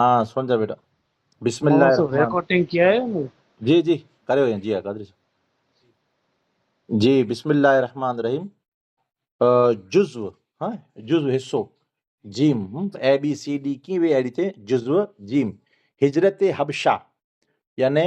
ہاں سن جا بیٹا۔ بسم اللہ ہاں، ریکارڈنگ کیا ہے؟ جی جی کرے ہوئے ہیں جی ہاں، قادری صاحب۔ جی بسم اللہ الرحمن الرحیم۔ جزو ہاں جزو حصو جیم۔ اے بی سی ڈی کی بھی ایڈی تھے۔ جزو جیم۔ ہجرت حبشہ۔ یعنی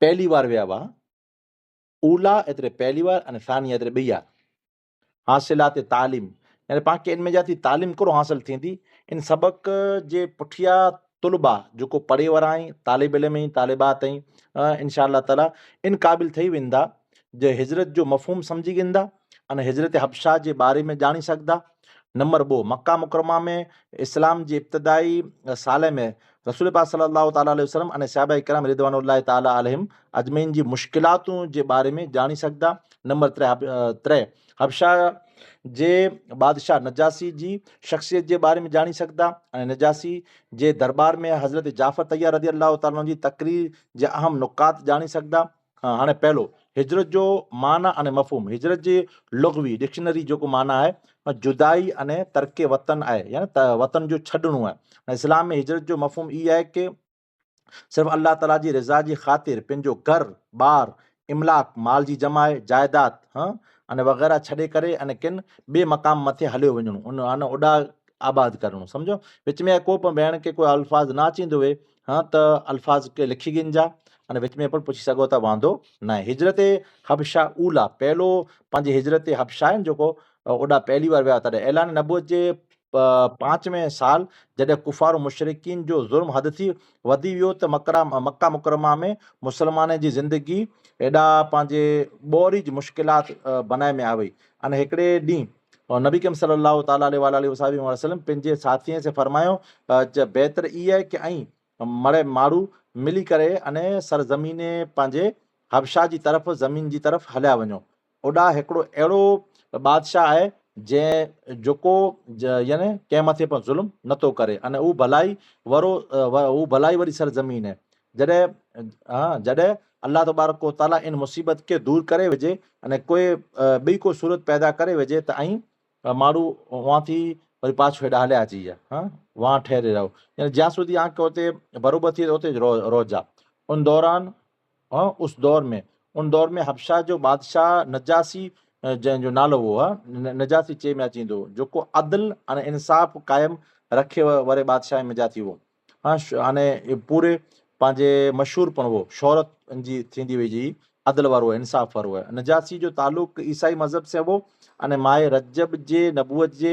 પહેલી વાર વ્યાવા اولا اترے پہلی بار اور ثانی اترے بیا حاصلات تعلیم۔ یعنی پاک کے ان میں جاتی تعلیم کرو حاصل تھی دی ان سبق جے پٹھیا طلبہ جو کو پڑھے ورائیں، طالب علم ہیں، طالبات ہیں انشاءاللہ تعالی ان قابل تھئی ویندا۔ جے ہجرت جو مفہوم سمجھی گیندا ان ہجرت حبشہ جے بارے میں جانی سکدا۔ نمبر بو مکہ مکرمہ میں اسلام جے ابتدائی سالے میں رسول پا صلی اللہ تعالیٰ علیہ وسلم علیہ صحابہ اکرام ردوان اللہ تعالیٰ علیہم اجمین جی مشکلاتوں کے بارے میں جانی سکتا نمبر ترے تر حبشاہ کے بادشاہ نجاسی جی شخصیت کے بارے میں جانی سکتا سا نجاسی دربار میں حضرت جعفر طیار رضی اللہ تعالیٰ جی تقریر کے اہم نقات جانی سا ہر پہلو ہجرت جو معنی અને مفہوم، ہجرت જે لغوی، ڈکشنری جو કો માના હે جدائی અને તરકે وطن یعنی ہے یعنی વતન جو છડણું ہے۔ اسلام میں ہجرت جو જો یہ ہے کہ صرف اللہ تعالیٰ جی رضا جی خاطر پنجو گھر، بار، املاک، مال جی جمائے جائیداد ہاں انے وغیرہ چھڑے کرے، انے کن بے مقام متھے ہلیو ونجنو، ان انا اڈا آباد کرنو، سمجھو؟ وچ میں کو بہن کے کوئی الفاظ نہ چیندو ہوئے ہاں تو الفاظ کے لکھی گن جا۔ ان وچ میں پڑھ پوچھی سو تاند نہ ہجرت حبشاہ اولا پہلو پانے ہجرت ہبشاہ جو پہلی بار وا تھی ایلانی نبو کے پانچویں سال جدید کفارو مشرقین جو زم حد تھی بدی ہو مکر مکہ مکرمہ میں مسلمان کی زندگی ایڈا پانچ بوری ج مشکلات بنائے میں آئی اانے ایکڑے ڈی نبی کم صلی اللہ تعالیٰ وساسلم ساتھی سے فرمایا چ بہتر یہ ہے کہ مري ماڻهو ملي ڪري اني سرزمين پنهنجي هبشا جي طرف زمين جي طرف هليا وڃو. اوڏا هڪڙو اهڙو بادشاهه آهي جنهن جيڪو ج- يعني ڪنهن مٿي پڻ ظلم نٿو ڪري. اني اهو ڀلائي ورو اهو ڀلائي وري سرزمين آهي. جڏهن ها جڏهن الله تبارڪ تالا ان مصيبت کي دور ڪري وجهي اني ڪوئي ٻي ڪو سورت پيدا ڪري وجهي ته ۽ ماڻهو اها ٿي وري پاڇو هيڏا هليا اچي ويا ها وهان ٺهري رهو يعني સુધી آنک هتي بروبر ٿي اتي رو روجا ان دوران هان اس دور ۾ ان دور ۾ هبشا جو بادشاهه نجاسي جنهن جو نالو هو آهي نجاسي چئي ۾ اچي ايندو هو، جيڪو عدل اني انصاف قائم رکي واري بادشاهه ۾ جاتي هو ها ش- هاڻي پوري پنهنجي مشهور پڻ هو شوهرت جي ٿيندي هئي جي عدل وارو انصاف وارو آهي نجاسي جو تعلق عيسائي مذهب سي هو અને માએ રજબ જે નબુવત જે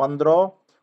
15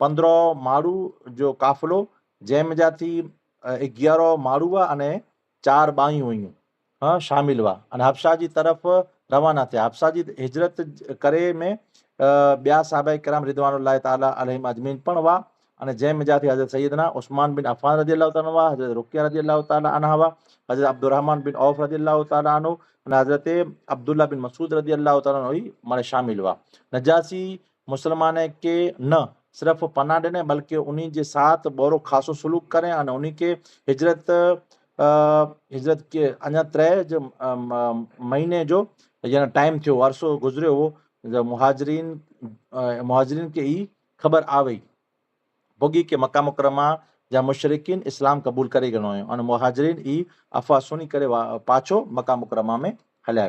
15 માળુ જો કાફલો જેમજાથી 11 માળુવા અને 4 બાઈ હોયું હા, શામિલવા. અને હફસાજી તરફ રવાના થયા. હફસાજી હિજરત કરે મે બ્યા સાહેબ کرام રિદવાનુલ્લાહ તાલા અલહમ અજમીન પણ વા અને જય મિજાથી حضرت سیدنا عثمان بن عفان رضی اللہ تعالیٰ عنہ حضرت رقیہ رضی اللہ تعالیٰ عنہ حضرت عبد عبدالرحمن بن عوف رضی اللہ تعالیٰ عنہ અને حضرت عبداللہ بن مسعود رضی اللہ تعالیٰ عنہ ہمارے شامل ہوا۔ نجاسی مسلمان ہے کہ نہ صرف پناہ دینے، بلکہ انہی کے ساتھ بورو خاص سلوک کریں، اور انہی کے ہجرت ہجرت کے انجا ترے جو مہینے جو یعنی ٹائم تھیو عرصو گزرے ہو مہاجرین مہاجرین کے ہی خبر آ گئی۔ بگی کے مکہ مکرمہ جا مشرقین اسلام قبول کری گھنوں مہاجرین ای افا سنی کرے پاچھو مکہ مکرمہ میں ہلیا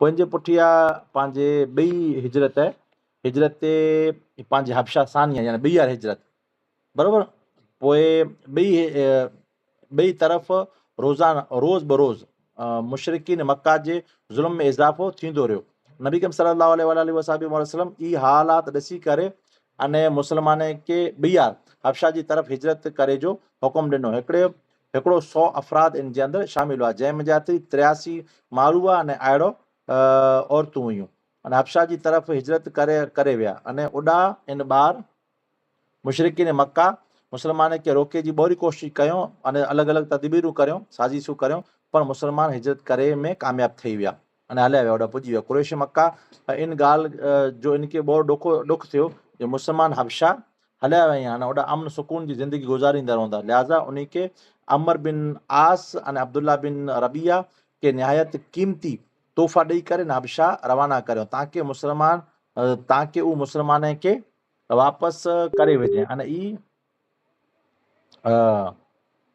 پہنجے پٹھیا پانجے بی ہجرت ہے۔ ہجرت پانچ ہبشا سانی ہجرت۔ برابر؟ پوئیں بھئی بہ طرف روزان، روز بروز مشرقین مکہ جے ظلم میں اضافہ ٹو رہے نبی کم صلی اللہ علیہ وآلہ وسلم ای حالات رسی کرے اني مسلمان کي ٻيا هبشا جي طرف هجرت ڪري جو حڪم ڏنو هڪڙي هڪڙو سؤ افراد ان جي اندر شامل هئا جنهن ۾ جا ٿي ٽياسي ماڻهو هئا اني اهڙو عورتون هيون اني هبشا جي طرف هجرت ڪري ڪري ويا اني اوڏا ان ٻار مشرڪن مڪا مسلمان کي روڪي جي ٻوري ڪوشش ڪيون اني الڳ الڳ تدبيرون ڪريون سازشون ڪريون پر مسلمان هجرت ڪري ۾ ڪامياب ٺهي ويا اني هليا ويا هوڏا پڄي ويا ڪريش مڪا ان ڳالهه جو ان کي ٻور ڏکو ڏک ٿيو جو مسلمان حبشہ ہلیا ویا ہن اوڈا امن سکون جی زندگی گزاریندا رہندا لہذا انہی کے عمر بن آس ان عبداللہ بن ربیہ کے نہایت قیمتی تحفہ ڈئی کرے حبشہ روانہ کرے تاکہ مسلمان، تاکہ وہ مسلمان کے واپس کرے وجے ان یعنی ای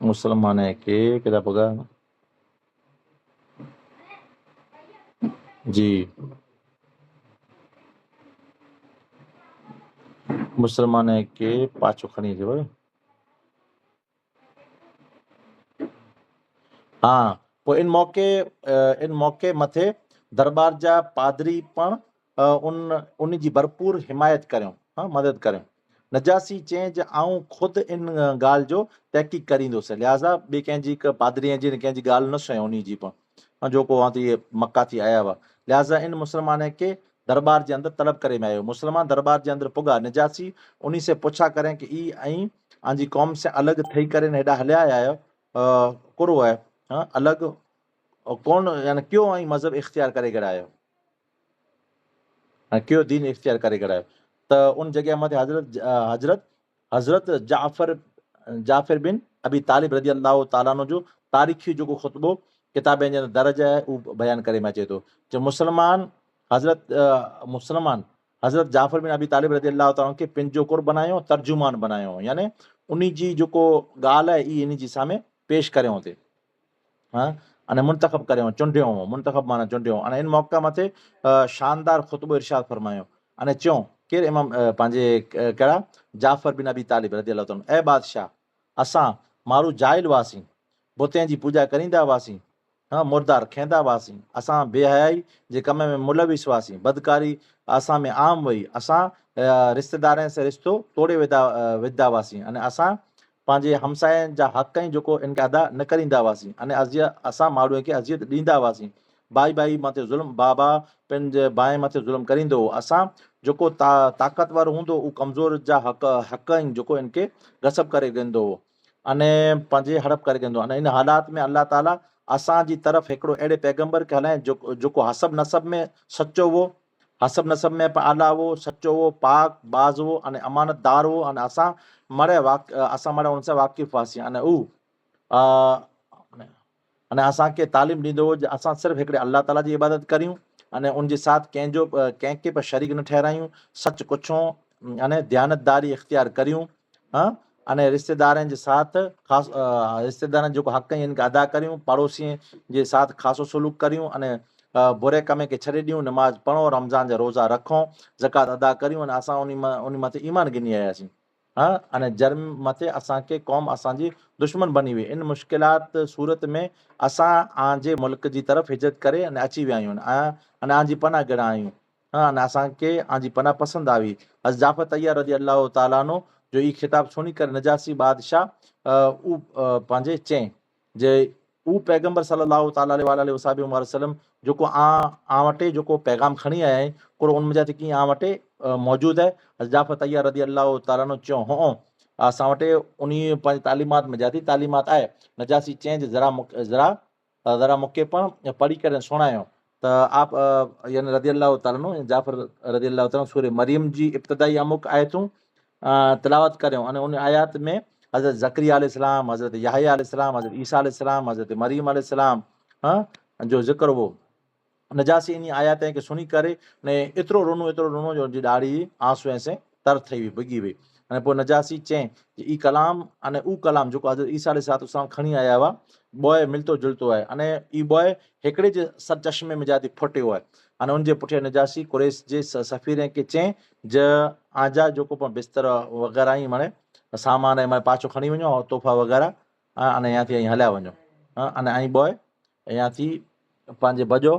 مسلمان کے جیسلمان پاچو خنی کھڑی بھائی۔ ہاں پو ان موقع ان موقع متھے دربار جا پادری پن، ان جی بھرپور حمایت کریں۔ ہاں مدد کریں۔ نجاسي چئي جي آئون خود ان ڳالهه جو تحقيق ڪريندس لهازا ٻئي ڪنهن جي هڪ پادريءَ جي ڪنهن جي ڳالهه نه صحيح ان جي اهي مڪا ٿي آيا هئا لهازا ان مسلمان کي درٻار جي اندر طلب ڪري ۾ آيو مسلمان درٻار جي اندر پڳا نجاسي ان سي پڇا ڪرين ڪه ئي ۽ پنهنجي قوم سي الڳ ٺهي ڪري هيڏا هليا آيا ڪرو آهي الڳ ڪونه يعني ڪيو ۽ مذهب اختيار ڪري آهيو ۽ ڪيو دين اختيار ڪري ڪري تو ان جگہ ہم حضرت حضرت حضرت جعفر جعفر بن ابی طالب رضی اللہ تعالیٰ عنہ جو تاریخی جو کو خطبو کتابیں جو درج ہے، وہ بیان کرے میں چیتو جو مسلمان حضرت مسلمان حضرت جعفر بن ابی طالب رضی اللہ تعالیٰ کے پنجو کور بنایو ترجمان بنایو یعنی انہی جی جو کو گال ہے یہ انہی جی سامنے پیش کرے ہوتے ہاں؟ انہیں منتخب کرے ہوں، چنڈے ہوں، منتخب مانا چنڈے ہوں۔ انہیں ان موقع ماتے شاندار خطب ارشاد فرمایو انہیں چوں کیر امام پانے جافر بین بھی تعلیم دل اے بادشاہ اصا مو جائل ہوا بتن کی پوجا کراسیں ہاں مردار کھیندا ہوا اے حیا کم میں مُل ویس ہواسیں بدکاری اصام میں عام وئی اصا رشتے دار سے رشتہ توڑے ودا ودھتا ہوا انسان پانچ ہمسا جا حق جو ان کا ادا نہ کرا ہونے اصل ماروئیں عزیت ڈیندا ہوا بائی بائی مت ظلم با با پنجے بائیں مت ظلم کرو ا جيڪو ٿا طاقتور هوندو اهو ڪمزور جا حق حق آهن جيڪو ان کي گسب ڪري ويندو هو اني پنهنجي هڙپ ڪري ويندو اني ان حالات ۾ الله تالا اسان جي طرف هڪڙو اهڙي پيگمبر کي هلائي جيڪو جيڪو هسب نسب ۾ سچو هو هسب نسب ۾ اعليٰ هو سچو هو پاڪ باز هو اني امانتدار هو اني اسان مري واق اسان مري هن سان واقف هئاسين اني هو ا، اني اسان کي تعليم ڏيندو هو جي اسان صرف هڪڙي الله تالا جي عبادت ڪريون انے ان کے ساتھ کنجو کی کن کے پہ شریر نہ ٹھہرائیں سچ پوچھوں این دھیانتداری اختیار کریں ہاں ان رشتے دار کے ساتھ خاص رشتہ دار حق ہی ان کا ادا کریں پڑوسی کے ساتھ خاص و سلوک کریں این برے کمے کے چھے ڈئیں نماز پڑھوں رمضان جا روزہ رکھوں جکات ادا کریں اُن میں ان مت ایمان گنی آیاسیں ہاں اینا جرم مت اصان کے قوم اب دشمن بنی ہوئی ان مشکلات صورت میں اساں آن جے ملک جی طرف ہجرت کرے ان اچھی وی آیوں ان آن جی پناہ گڑا آئیوں ہاں ان اصن کے آنجی پناہ پسند آوی از جعفر طیہ رضی اللہ تعالیٰ جو یہ خطاب سنی کر نجاسی بادشاہ اوی جے او پیغمبر صلی اللہ تعالیٰ وسایہ وسلم جو کو آ، آوٹے جو کو پیغام کھنی کھڑی آیا ہے کوئی انجا آٹھ موجود ہے۔ جعفر عیا رضی اللہ تعالیٰ نو چون ہوں۔ اساں چا انہی ان تعلیمات میں جاتی تعلیمات آئے۔ نجاسی چینج زرا ذرا ذرا مکی پڑ پڑھی کر سڑا تو آپ یعنی رضی اللہ تعالیٰ نو جعفر رضی اللہ تعالیٰ سوریہ مریم جی ابتدائی امک آیتوں تلاوت کریں۔ انہیں ان آیات میں حضرت زکری علیہ السلام، حضرت یاہی علیہ السلام، حضرت عیسیٰ علیہ السلام، حضرت مریم علیہ السلام ہاں جو ذکر وہ نجازی آیا تھی کہ سنی کرنے ایترو رونو ایترو روی ڈاری آنسو ویسے تر تھی بگی ہوئی این نجازی چین یہ کلام انے او کلام جو ساڑے ساتھ کھڑی آیا ہوا بوائے ملتوں جلتو ہے انے یہ بوائے ایکڑے جشمے مجاتی فٹیا ہوئے اانے ان کے پٹھی نجاتی قریس کے سفیر کے چیئیں ج آجا جو بستر وغیرہ ہی مانے سامان پاچھو کھڑی و تحفہ وغیرہ یا ہلیا ون آئی بوائے یہاں پانے بجو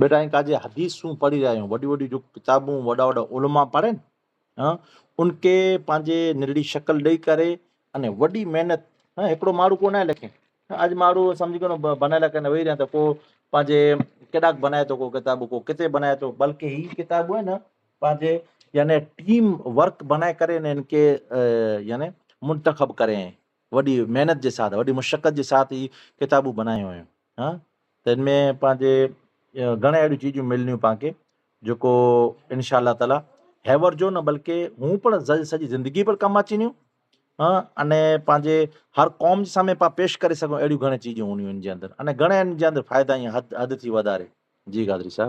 بیٹا کا حدیث پڑھی رہا ہوں جو کتابوں علما پڑھنے ہاں ان کے پانچ نیڑی شکل ڈے کری محنت ہاں ایک مو کو کون ہے لکھیں سمجھی کو بنائے لکھے نہ وی رہا ہے تو پانچ کنائے تو کوئی کتنے بنائے تو بلکہ یہ کتابوں بنائے کرے ان کے یعنی منتخب کریں وی محنت کے ساتھ وی مشقت کے ساتھ یہ کتاب بنائیں ان میں پانچ گھنے اڑ چیز ملنے پا جو ان شاء اللہ تعالیٰ ہیور جو بلکہ ہوں پڑ ساری زندگی پر کم اچن ہاں انے پانچ ہر قوم جی سامنے پان پیش کر سکوں اڑی چیزوں کے اندر۔ فائدہ یہ ہدارے جی گادری سا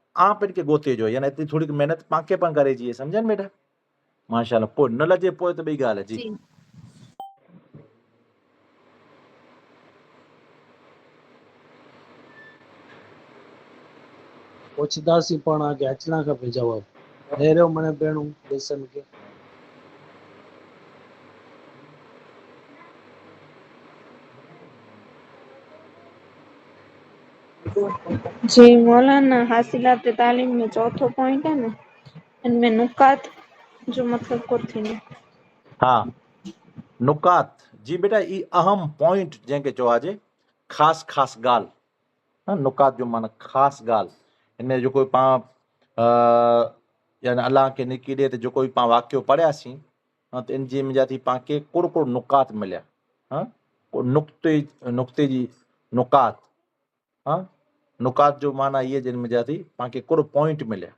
آپ ان کے گوتے جو یعنی اتنی تھوڑی محنت پانکے پن کرے جی سمجھن بیٹا؟ ماشاء اللہ پو نہ لجے پو تو بھائی گال ہے جی۔, جی۔ پوچھتا سی پانا کے اچنا کا بھی جواب دے رہے ہو منے بینوں بیسن کے۔ جی مولانا حاصلات تعلیم میں چوتھو پوائنٹ ہے نا ان میں نکات جو مطلب کرتی ہیں ہاں نکات جی بیٹا یہ اہم پوائنٹ جن کے چوہا جے خاص خاص گال نکات جو مانا خاص گال ان میں جو کوئی پاں یعنی اللہ کے نکی دے تے جو کوئی پاں واقعو پڑھیا سی ہاں تو ان جی میں جاتی پاں کے کڑ کڑ نکات ملیا ہاں نقطے نقطے جی نکات ہاں نڪات جو معنيٰ اهي جن پاڻ کي ڪڙ پوائنٽ مليا.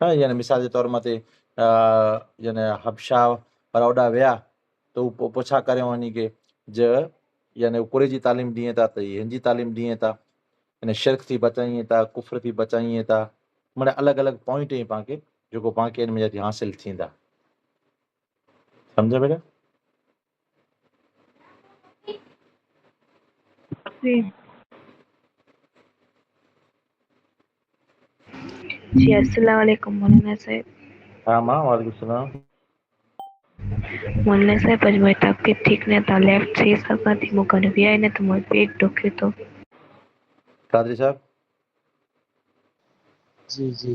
ها يعني مثال جي طور مٿي يعني هبشا پر اوڏا ويا ته هو پوءِ پڇا ڪري ڪي يعني ڪري جي تعليم ڏئي ٿا ته هن جي تعليم ڏئي ٿا يعني شرڪ ٿي بچائئي ٿا ڪفر ٿي بچائئي ٿا معنيٰ الڳ الڳ پوائنٽ ئي پاڻ کي جيڪو پاڻ کي هن ۾ حاصل ٿيندا. سمجهه بيٽا جی السلام علیکم مولانا صاحب ہاں ماں وعلیکم السلام مولانا صاحب اج میں تب کے ٹھیک نہیں تھا لیفٹ سے سب کا تھی مکن مکنویا ہے تو میں پیٹ ڈوکے تو قادری صاحب جی جی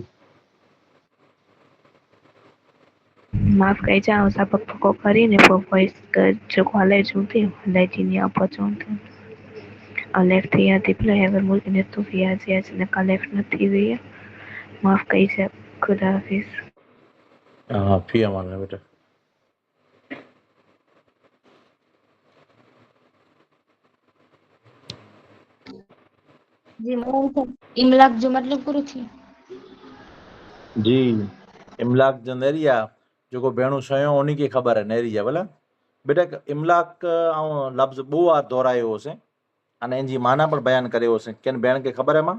માફ કહી જાઓ સાબક કરીને વોઇસ જો કોલેજ હતી કોલેજીની અપોચું હતું લેફ્ટ થઈ હતી પેલા હેવર મૂકીને તું વ્યાજ لیفٹ ને تھی ہوئی ہے معاف کئی آپ خدا حافظ ہاں پھی امان ہے بیٹا جی مون املاک جو مطلب کرو تھی جی املاک جو نیریا جو کو بینو شایوں انہی کی خبر ہے نیریا بلا بیٹا املاک آن لفظ بو آر دورائے ہو سے انہیں جی مانا پر بیان کرے ہو سے کین بین کے خبر ہے ماں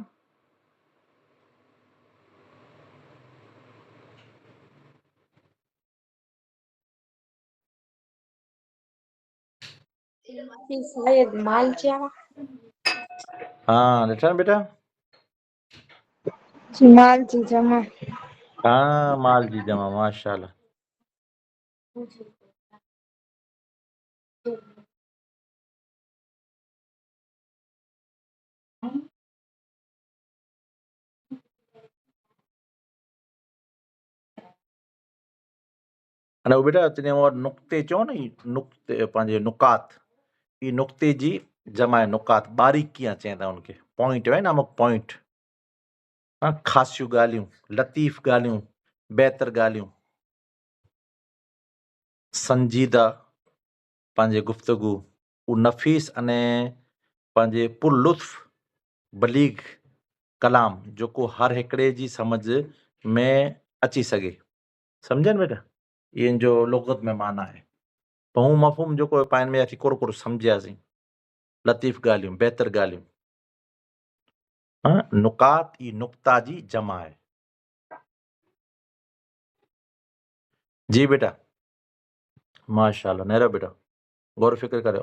کہ شاید مال جا ہاں ریٹرن بیٹا؟ جی مال جی جمع۔ ہاں مال جی جمع ماشاءاللہ۔ جی۔ انا بیٹا تنے مور نقطے چون نقطے پنجے نقاط۔ ہاں یہ نقطے کی جمائے نقات باریک کیا چاہیے تھا ان کو پوائنٹ آمک پوائنٹ خاصی گالوں لطیف گالتر گالوں سنجیدہ گفتگو وہ نفیس انے پانچ پر لطف بلیگ کلام جو ہر ایکڑے کی سمجھ میں اچھی سے سمجھ نا بیٹا یہ انجو لوکت مہمان ہے پوم ماف جور سمجھیاس لطیف گالیوں بہتر گال نا جمائے جی بیٹا ماشاءاللہ نیرہ بیٹا غور فکر کرو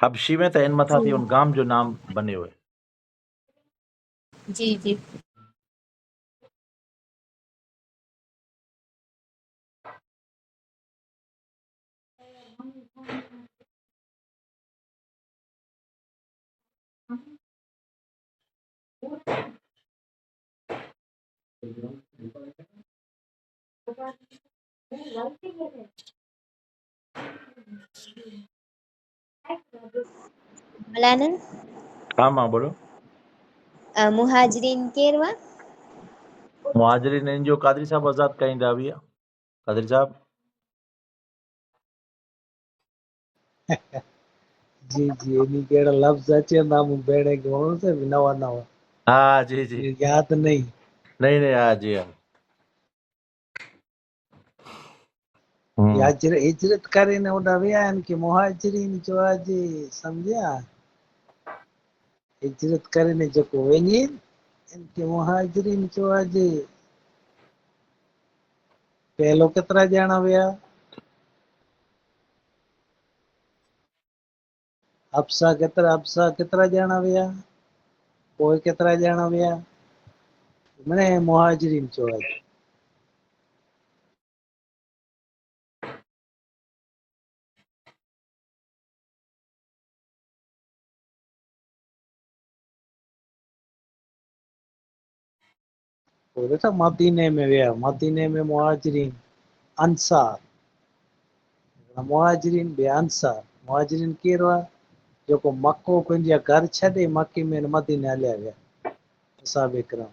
حبشی میں تین متھا تھی ان گام جو نام بنے ہوئے جی جی Thank you. مولانا ہاں ماں بولو مہاجرین کیروا مہاجرین این قادری صاحب آزاد کہیں داویہ قادری صاحب جی جی اینی کیڑا لفظ اچے نام بیڑے گونو سے نوا نوا ہاں جی جی یاد نہیں نہیں نہیں ہاں جی ہاں ہجرت کرے نے اوڈا ویا ان کہ مہاجرین جو اج سمجھیا ہجرت کرے نے جو کو ونی ان کہ مہاجرین جو اج پہلو کترا جانا ویا اپسا کترا اپسا کترا جانا ویا کوئی کترا جانا ویا مہاجرین جو اج کو دیکھا مدینے میں گیا مدینے میں مہاجرین انصار مہاجرین بے انصار مہاجرین کیر ہوا جو کو مکو پنجا گھر چھڈے مکی میں مدینے لیا گیا صاحب اکرام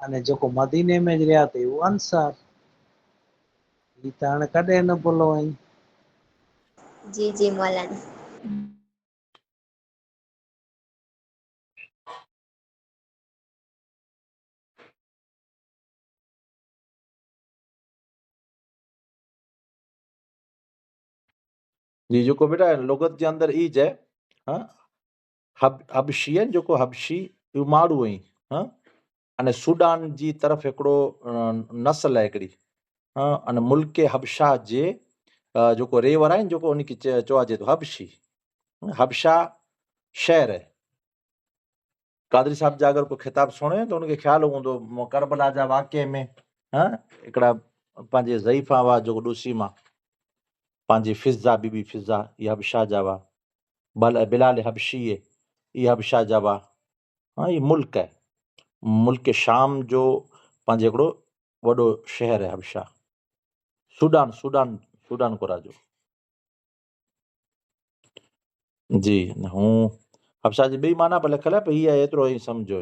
انے جو کو مدینے میں رہیا تے وہ انصار یہ تان کدے نہ بولو جی جی مولانا جي جيڪو بيٽا لگت جي اندر آهي ها هب هبشي آهن جيڪو هبشي اهو ماڻهو هئي ها اني سوڊان جي طرف هڪڙو نسل آهي هڪڙي ها اني ملڪ جي جيڪو ريور آهن جيڪو ان کي چ- چوائجي ٿو هبشي هبشا شهر آهي ڪادري صاحب جا اگر ڪوئي خطاب سڻي ته ان کي خيال هوندو ڪربلا جا واقع ۾ ها هڪڙا پنهنجي زئيفا هئا جيڪو ڏسي مان فضا، بی بی فضا یہ ہبشاہ جاوا۔ بل بلال حبشی یہ ہبشاہ جا با ہاں یہ ملک ہے۔ ملک شام جو وقت شہر ہے ہبشا سوڈان سوڈان سوڈان کو راجو جی ہبشا جی مانا پہ لکھل ہے پہ یہ ہے تو ہی سمجھو۔